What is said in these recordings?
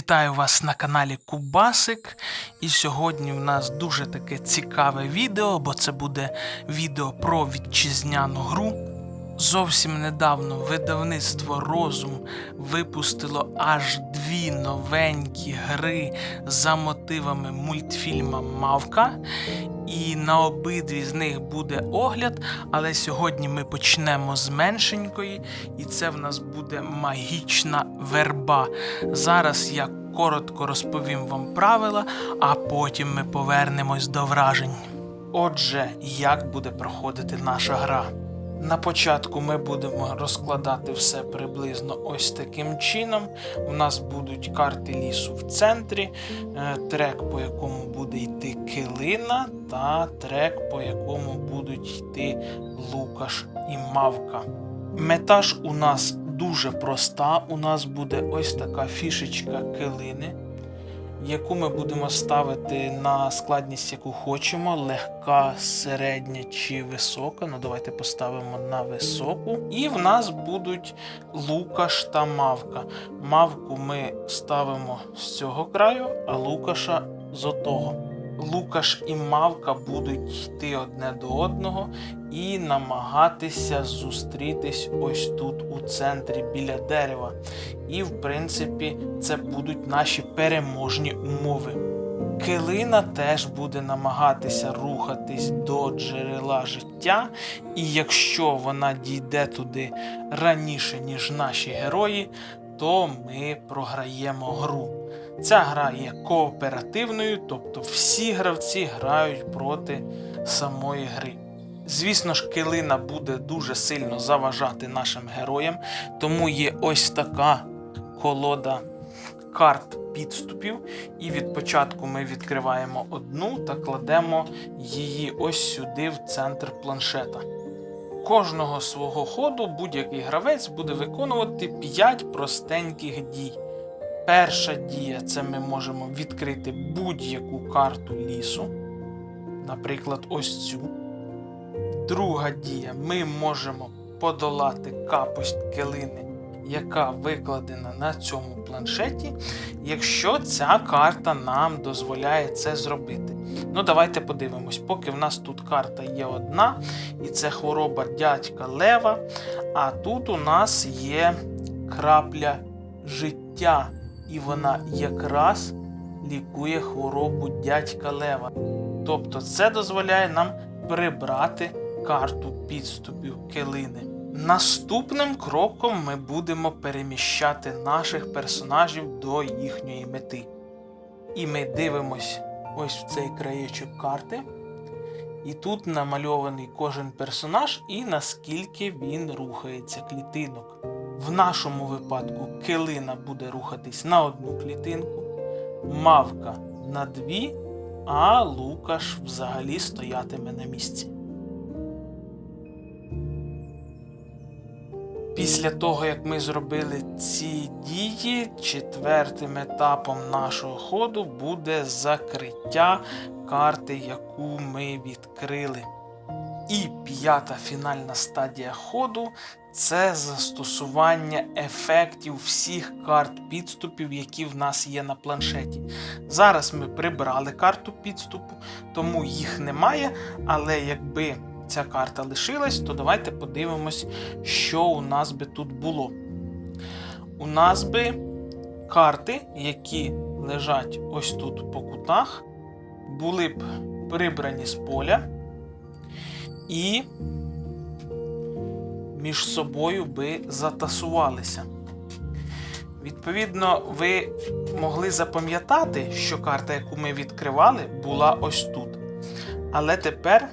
Вітаю вас на каналі Кубасик. І сьогодні в нас дуже таке цікаве відео, бо це буде відео про вітчизняну гру. Зовсім недавно видавництво Розум випустило аж дві новенькі гри за мотивами мультфільма Мавка. І на обидві з них буде огляд, але сьогодні ми почнемо з меншенької, і це в нас буде магічна верба. Зараз я коротко розповім вам правила, а потім ми повернемось до вражень. Отже, як буде проходити наша гра? На початку ми будемо розкладати все приблизно ось таким чином. У нас будуть карти лісу в центрі, е, трек, по якому буде йти килина, та трек, по якому будуть йти Лукаш і Мавка. Мета ж у нас дуже проста. У нас буде ось така фішечка килини, яку ми будемо ставити на складність, яку хочемо: легка, середня чи висока. Ну, давайте поставимо на високу. І в нас будуть Лукаш та Мавка. Мавку ми ставимо з цього краю, а Лукаша з отого. Лукаш і Мавка будуть йти одне до одного і намагатися зустрітись ось тут у центрі біля дерева. І, в принципі, це будуть наші переможні умови. Килина теж буде намагатися рухатись до джерела життя, і якщо вона дійде туди раніше, ніж наші герої, то ми програємо гру. Ця гра є кооперативною, тобто всі гравці грають проти самої гри. Звісно ж, килина буде дуже сильно заважати нашим героям, тому є ось така колода карт підступів. І від початку ми відкриваємо одну та кладемо її ось сюди, в центр планшета. Кожного свого ходу будь-який гравець буде виконувати 5 простеньких дій. Перша дія це ми можемо відкрити будь-яку карту лісу, наприклад, ось цю. Друга дія ми можемо подолати капость килини, яка викладена на цьому планшеті, якщо ця карта нам дозволяє це зробити. Ну, давайте подивимось, поки в нас тут карта є одна, і це хвороба дядька Лева. А тут у нас є крапля життя, і вона якраз лікує хворобу дядька Лева. Тобто це дозволяє нам прибрати карту підступів килини. Наступним кроком ми будемо переміщати наших персонажів до їхньої мети. І ми дивимось ось в цей краєчок карти. І тут намальований кожен персонаж і наскільки він рухається клітинок. В нашому випадку килина буде рухатись на одну клітинку, мавка на дві, а Лукаш взагалі стоятиме на місці. Після того, як ми зробили ці дії, четвертим етапом нашого ходу буде закриття карти, яку ми відкрили. І п'ята фінальна стадія ходу це застосування ефектів всіх карт підступів, які в нас є на планшеті. Зараз ми прибрали карту підступу, тому їх немає. Але якби ця карта лишилась, то давайте подивимось, що у нас би тут було. У нас би карти, які лежать ось тут по кутах, були б прибрані з поля і між собою би затасувалися. Відповідно, ви могли запам'ятати, що карта, яку ми відкривали, була ось тут. Але тепер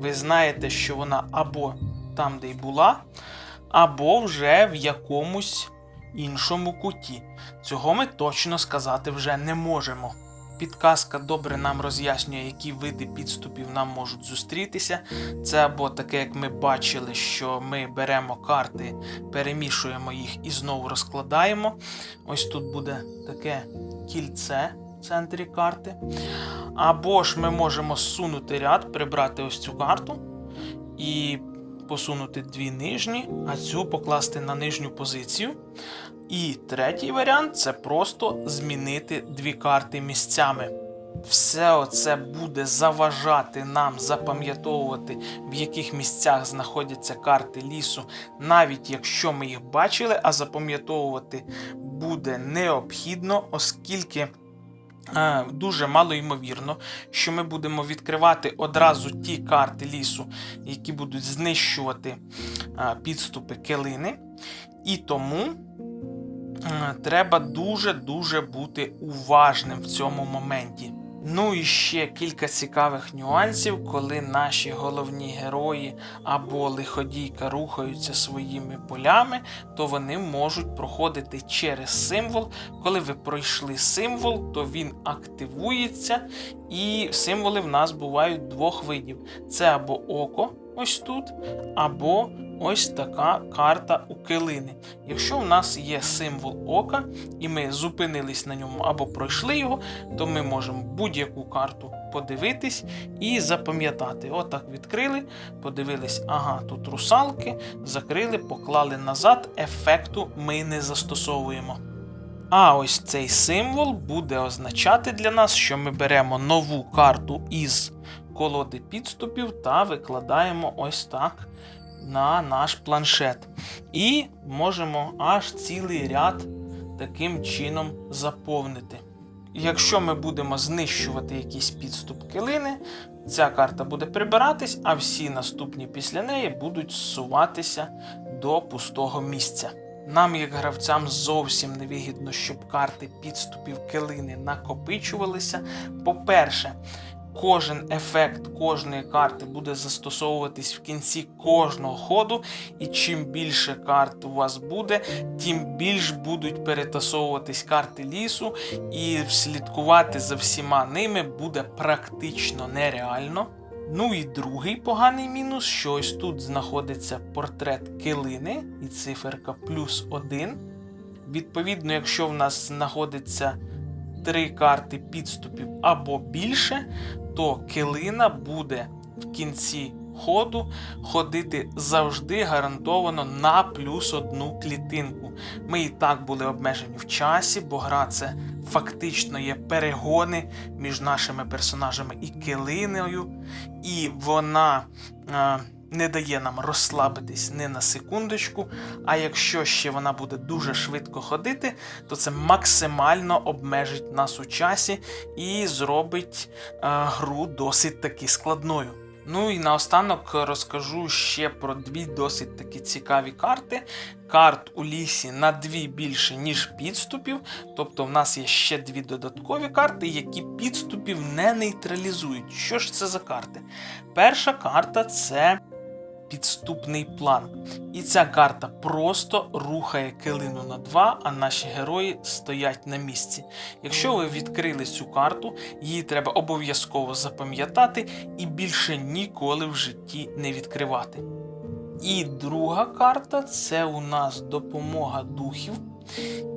ви знаєте, що вона або там, де й була, або вже в якомусь іншому куті. Цього ми точно сказати вже не можемо. Підказка добре нам роз'яснює, які види підступів нам можуть зустрітися. Це або таке, як ми бачили, що ми беремо карти, перемішуємо їх і знову розкладаємо. Ось тут буде таке кільце центрі карти. Або ж ми можемо зсунути ряд, прибрати ось цю карту і посунути дві нижні, а цю покласти на нижню позицію. І третій варіант це просто змінити дві карти місцями. Все оце буде заважати нам запам'ятовувати, в яких місцях знаходяться карти лісу, навіть якщо ми їх бачили, а запам'ятовувати буде необхідно, оскільки дуже мало ймовірно, що ми будемо відкривати одразу ті карти лісу, які будуть знищувати е, підступи килини. І тому е, треба дуже-дуже бути уважним в цьому моменті. Ну і ще кілька цікавих нюансів, коли наші головні герої або лиходійка рухаються своїми полями, то вони можуть проходити через символ. Коли ви пройшли символ, то він активується, і символи в нас бувають двох видів: це або око, ось тут, або ось така карта у килини. Якщо в нас є символ ока, і ми зупинились на ньому або пройшли його, то ми можемо будь-яку карту подивитись і запам'ятати. Отак відкрили, подивились, ага, тут русалки, закрили, поклали назад, ефекту ми не застосовуємо. А ось цей символ буде означати для нас, що ми беремо нову карту із колоди підступів та викладаємо ось так на наш планшет. І можемо аж цілий ряд таким чином заповнити. Якщо ми будемо знищувати якийсь підступ килини, ця карта буде прибиратись, а всі наступні після неї будуть зсуватися до пустого місця. Нам, як гравцям, зовсім не вигідно, щоб карти підступів килини накопичувалися. По-перше, кожен ефект кожної карти буде застосовуватись в кінці кожного ходу, і чим більше карт у вас буде, тим більш будуть перетасовуватись карти лісу, і слідкувати за всіма ними буде практично нереально. Ну і другий поганий мінус, що ось тут знаходиться портрет килини і циферка плюс один. Відповідно, якщо в нас знаходиться три карти підступів або більше, то килина буде в кінці ходу ходити завжди гарантовано на плюс одну клітинку. Ми і так були обмежені в часі, бо гра це фактично є перегони між нашими персонажами і килиною, і вона. Е, не дає нам розслабитись не на секундочку. А якщо ще вона буде дуже швидко ходити, то це максимально обмежить нас у часі і зробить е, гру досить таки складною. Ну і наостанок розкажу ще про дві досить такі цікаві карти. Карт у лісі на дві більше, ніж підступів. Тобто в нас є ще дві додаткові карти, які підступів не нейтралізують. Що ж це за карти? Перша карта це підступний план. І ця карта просто рухає килину на 2, а наші герої стоять на місці. Якщо ви відкрили цю карту, її треба обов'язково запам'ятати і більше ніколи в житті не відкривати. І друга карта це у нас допомога духів.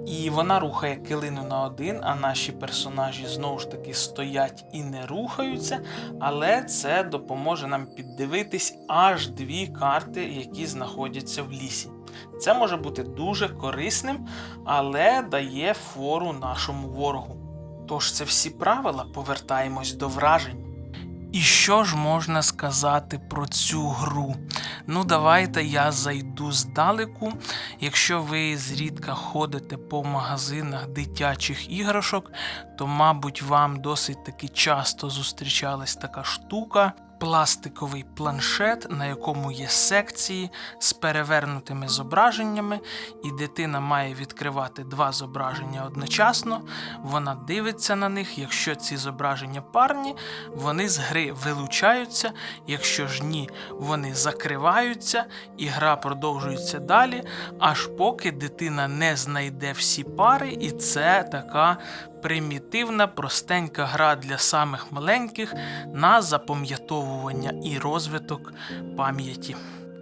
І вона рухає килину на один, а наші персонажі знову ж таки стоять і не рухаються. Але це допоможе нам піддивитись аж дві карти, які знаходяться в лісі. Це може бути дуже корисним, але дає фору нашому ворогу. Тож це всі правила, повертаємось до вражень. І що ж можна сказати про цю гру? Ну, давайте я зайду здалеку. Якщо ви зрідка ходите по магазинах дитячих іграшок, то, мабуть, вам досить таки часто зустрічалась така штука. Пластиковий планшет, на якому є секції з перевернутими зображеннями, і дитина має відкривати два зображення одночасно. Вона дивиться на них. Якщо ці зображення парні, вони з гри вилучаються. Якщо ж ні, вони закриваються, і гра продовжується далі, аж поки дитина не знайде всі пари, і це така примітивна, простенька гра для самих маленьких на запам'ятовування і розвиток пам'яті.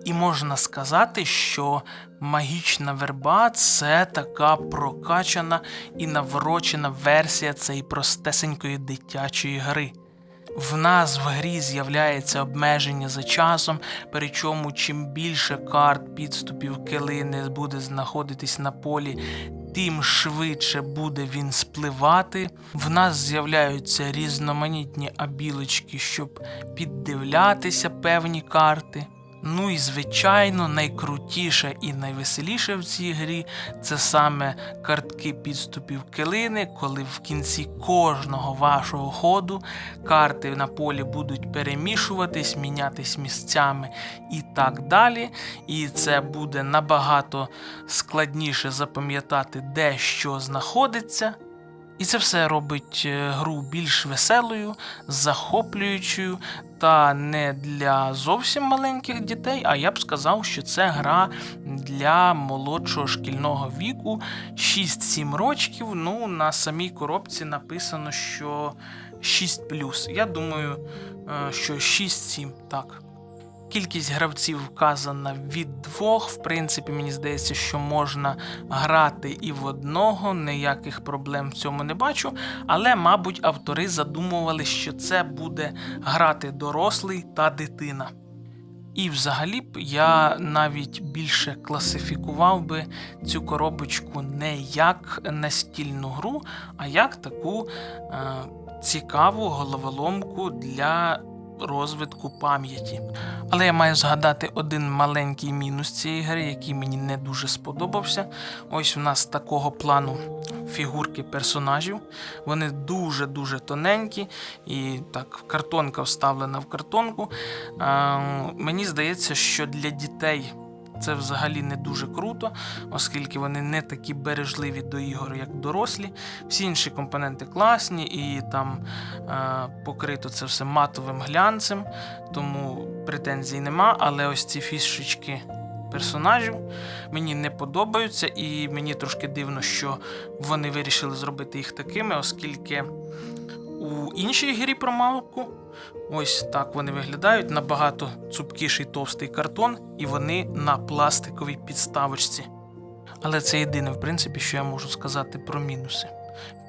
І можна сказати, що магічна верба це така прокачана і наврочена версія цієї простесенької дитячої гри. В нас в грі з'являється обмеження за часом, причому чим більше карт підступів килини буде знаходитись на полі, тим швидше буде він спливати. В нас з'являються різноманітні абілочки, щоб піддивлятися певні карти. Ну і звичайно, найкрутіше і найвеселіше в цій грі це саме картки підступів килини, коли в кінці кожного вашого ходу карти на полі будуть перемішуватись, мінятись місцями і так далі. І це буде набагато складніше запам'ятати, де що знаходиться. І це все робить е, гру більш веселою, захоплюючою та не для зовсім маленьких дітей, а я б сказав, що це гра для молодшого шкільного віку 6-7 років. Ну, на самій коробці написано, що 6 Я думаю, е, що 6-7, так. Кількість гравців вказана від двох. В принципі, мені здається, що можна грати і в одного, ніяких проблем в цьому не бачу. Але, мабуть, автори задумували, що це буде грати дорослий та дитина. І взагалі б я навіть більше класифікував би цю коробочку не як настільну гру, а як таку е, цікаву головоломку для розвитку пам'яті. Але я маю згадати один маленький мінус цієї гри, який мені не дуже сподобався. Ось у нас такого плану фігурки персонажів. Вони дуже-дуже тоненькі, і так, картонка вставлена в картонку. Мені здається, що для дітей. Це взагалі не дуже круто, оскільки вони не такі бережливі до ігор, як дорослі. Всі інші компоненти класні, і там е, покрито це все матовим глянцем, тому претензій нема. Але ось ці фішечки персонажів мені не подобаються, і мені трошки дивно, що вони вирішили зробити їх такими, оскільки у іншій грі про мавку ось так вони виглядають набагато цупкіший товстий картон, і вони на пластиковій підставочці. Але це єдине, в принципі, що я можу сказати про мінуси.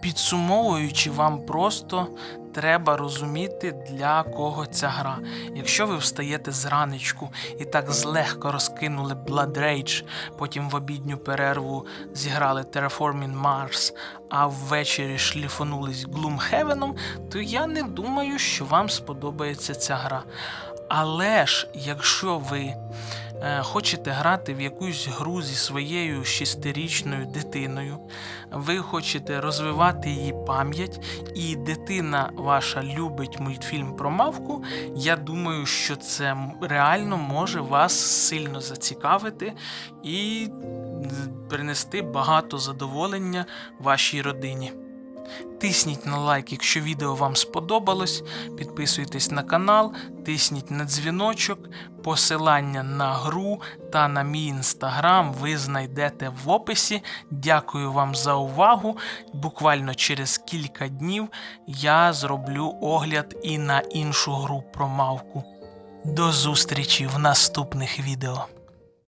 Підсумовуючи, вам просто треба розуміти, для кого ця гра. Якщо ви встаєте зранечку і так злегка розкинули Blood Rage, потім в обідню перерву зіграли Terraforming Mars, а ввечері шліфонулись Gloomhaven, то я не думаю, що вам сподобається ця гра. Але ж, якщо ви хочете грати в якусь гру зі своєю шестирічною дитиною, ви хочете розвивати її пам'ять, і дитина ваша любить мультфільм про мавку, я думаю, що це реально може вас сильно зацікавити і принести багато задоволення вашій родині. Тисніть на лайк, якщо відео вам сподобалось. Підписуйтесь на канал, тисніть на дзвіночок. Посилання на гру та на мій інстаграм ви знайдете в описі. Дякую вам за увагу. Буквально через кілька днів я зроблю огляд і на іншу гру про мавку. До зустрічі в наступних відео.